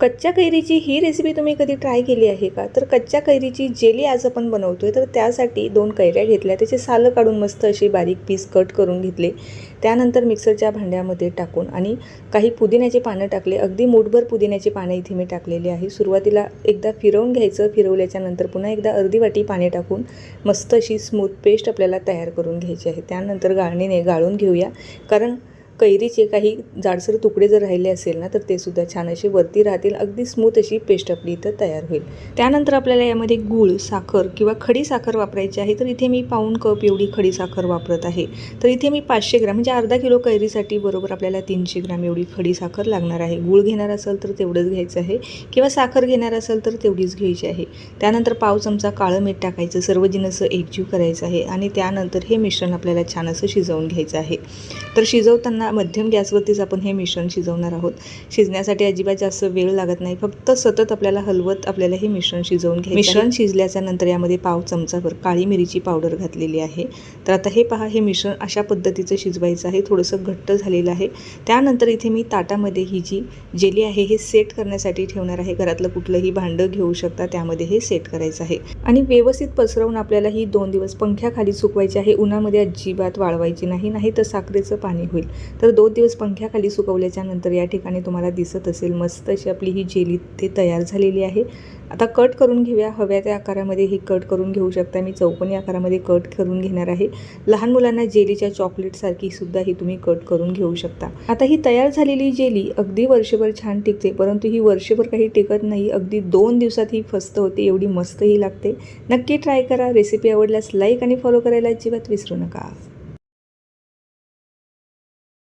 कच्च्या कैरीची ही रेसिपी तुम्ही कधी ट्राय केली आहे का? तर कच्च्या कैरीची जेली आज आपण आहे तर त्यासाठी दोन कैऱ्या घेतल्या. त्याचे सालं काढून मस्त असे बारीक पीस कट करून घेतले. त्यानंतर मिक्सरच्या भांड्यामध्ये टाकून आणि काही पुदिन्याचे पानं टाकले. अगदी मूठभर पुदिन्याची पानं इथे मी टाकलेली आहे. सुरुवातीला एकदा फिरवून घ्यायचं. फिरवल्याच्या नंतर पुन्हा एकदा अर्धी वाटी पाणी टाकून मस्त अशी स्मूथ पेस्ट आपल्याला तयार करून घ्यायची आहे. त्यानंतर गाळणीने गाळून घेऊया. कारण कैरीचे काही जाडसर तुकडे जर राहिले असेल ना तर ते सुद्धा छान असे वरती राहतील. अगदी स्मूथ अशी पेस्ट आपली इथं तयार होईल. त्यानंतर आपल्याला यामध्ये गूळ साखर किंवा खडी साखर वापरायची आहे तर इथे मी पाऊण कप एवढी खडी साखर वापरत आहे. तर इथे मी पाचशे ग्राम म्हणजे अर्धा किलो कैरीसाठी बरोबर आपल्याला तीनशे ग्राम एवढी खडी साखर लागणार आहे. गूळ घेणार असेल तर तेवढंच घ्यायचं आहे किंवा साखर घेणार असेल तर तेवढीच घ्यायची आहे. त्यानंतर पाव चमचा काळं मीठ टाकायचं सर्व जिनसं एकजीव करायचं आहे आणि त्यानंतर हे मिश्रण आपल्याला छान असं शिजवून घ्यायचं आहे. तर शिजवताना मध्यम गॅसवरतीच आपण हे मिश्रण शिजवणार आहोत. शिजण्यासाठी अजिबात जास्त वेळ लागत नाही. फक्त सतत आपल्याला हलवत आपल्याला हे मिश्रण शिजवून घ्यायचं मिश्रण शिजल्याच्या नंतर यामध्ये पाव चमचाभर काळी मिरीची पावडर घातलेली आहे. तर आता हे पहा हे मिश्रण अशा पद्धतीचं शिजवायचं आहे. थोडंसं घट्ट झालेलं आहे. त्यानंतर इथे मी ताटामध्ये ही जी जेली आहे हे सेट करण्यासाठी ठेवणार आहे. घरातलं कुठलंही भांडं घेऊ शकता त्यामध्ये हे सेट करायचं आहे. आणि व्यवस्थित पसरवून आपल्याला ही दोन दिवस पंख्याखाली सुकवायची आहे. उन्हामध्ये अजिबात वाळवायची नाही नाही तर साखरेचं पाणी होईल. तर दोन दिवस पंख्याखाली सुकवल्याच्या नंतर या ठिकाणी तुम्हाला दिसत असेल मस्त अशी आपली ही जेली ते तयार झालेली आहे. आता कट करून घेऊया. हव्या त्या आकारामध्ये ही कट करून घेऊ शकता. मी चौकोनी आकारामध्ये कट करून घेणार आहे. लहान मुलांना जेलीच्या चॉकलेटसारखी सुद्धा ही तुम्ही कट करून घेऊ शकता. आता ही तयार झालेली जेली अगदी वर्षभर छान टिकते परंतु ही वर्षभर काही टिकत नाही. अगदी दोन दिवसात ही फस्त होते. एवढी मस्त ही लागते. नक्की ट्राय करा. रेसिपी आवडल्यास लाईक आणि फॉलो करायला अजिबात विसरू नका.